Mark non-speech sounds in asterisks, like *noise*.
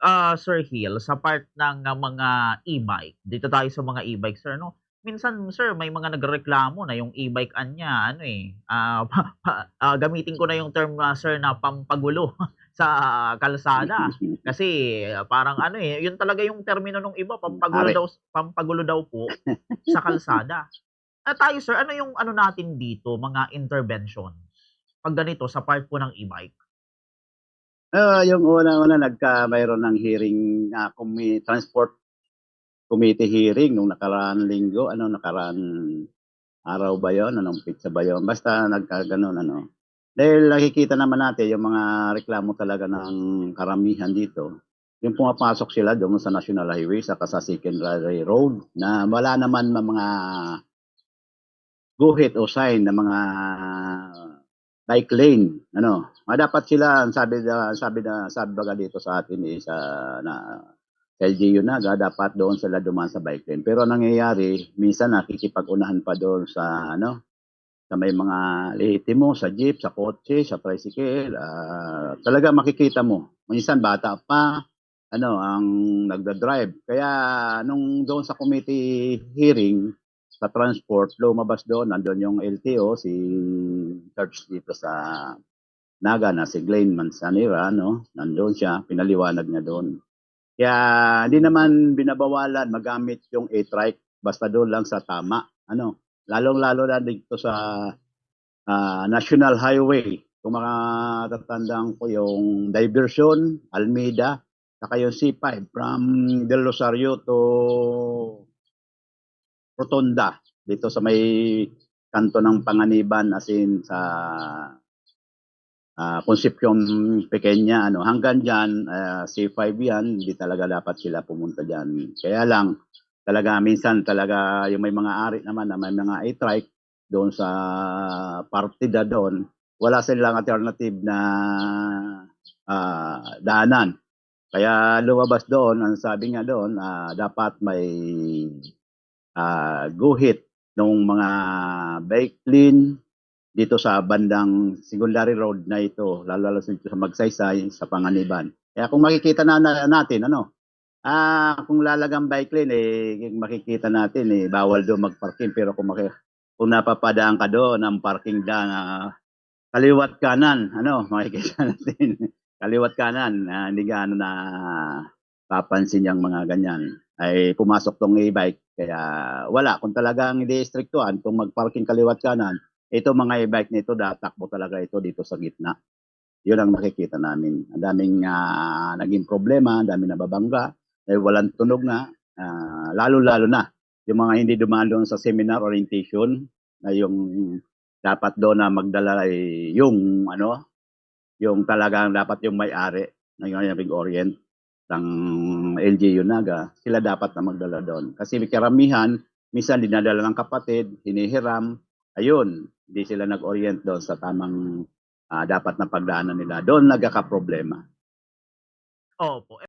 ah, Sir Hill, sa part ng ah, mga e-bike, dito tayo sa mga e-bike, sir, 'no? Minsan, sir, may mga nagrereklamo na yung e-bike-an niya ano, eh, ah, pa *laughs* pa ah, gamitin ko na yung term, ah, sir, na pampagulo *laughs* sa kalsada. *laughs* Kasi ah, parang ano, eh, yun talaga yung termino nung iba, pampagulo daw pampagulo daw po sa kalsada. Ah, tayo, sir, ano yung ano natin dito, mga interventions 'pag ganito sa part po ng e-bike? Ah, yung unang-una nagka mayroon ng hearing na commi transport committee hearing nung nakaraang linggo, ano, nakaraang araw ba yun, anong petsa ba yun, basta nagkagano'n ano. Dahil nakikita naman natin yung mga reklamo talaga ng karamihan dito, yung pumapasok sila doon sa National Highway saka sa Secondary Road na wala naman na mga guhit o sign na mga bike lane, ano. Ah, dapat sila ang sabi na sabi na sabi baga dito sa atin is ah, na LGU na dapat doon sila dumaan sa bike lane. Pero ang nangyayari, minsan nakikipag-unahan pa doon sa ano, sa may mga lehitimo, sa jeep, sa kotse, sa tricycle, ah, talaga makikita mo. Minsan bata pa, ano, ang nagda-drive. Kaya nung doon sa committee hearing sa transport, lumabas doon, nandun yung LTO, si Church dito sa Naga na si Glenn Manzanera, no? Nandun siya, pinaliwanag niya doon. Kaya hindi naman binabawalan magamit yung e-trike basta doon lang sa tama. Ano, lalong-lalo na dito sa ah, National Highway. Kung makatatandaan ko yung diversion, Almeida, saka yung C5 from Del Rosario to Rotonda dito sa may kanto ng Panganiban as in sa ah Concepcion Pequeña ano. Hanggang diyan C5 yan hindi talaga dapat sila pumunta diyan kaya lang talaga minsan talaga yung may mga ari naman na may mga e-trike doon sa partida doon wala silang alternative na ah, daanan. Kaya lumabas doon ang sabi nga doon ah, dapat may ah, guhit ng mga bike lane dito sa bandang secondary road na ito, lalo lalo dito sa Magsaysay, sa Panganiban. Kaya kung makikita na, na natin, ano, ah, kung lalagang bike lane, eh, makikita natin, eh, bawal doon magparking. Pero kung, maki, kung napapadaan ka doon ng parking dyan, ah, kaliwat kanan, ano, *laughs* makikita natin, kaliwat kanan, ah, hindi gaano na papansin yung mga ganyan. Ay pumasok tong e-bike, kaya wala. Kung talagang hindi istriktuhan, kung magparking kaliwat kanan, ito mga e-bike nito datakbo talaga ito dito sa gitna. Yun ang nakikita namin. Ang daming ah, naging problema, ang daming nababangga, eh, walang tunog na, ah, lalo-lalo na yung mga hindi dumaan doon sa seminar orientation na yung dapat doon na magdala ay yung ano, yung talagang dapat yung may-ari ng yung orient ng LGU Naga, sila dapat na magdala doon. Kasi karamihan, minsan dinadala ng kapatid, hinihiram, ayun, hindi sila nag-orient doon sa tamang ah, dapat na pagdaanan nila. Doon nagkakaproblema. Opo.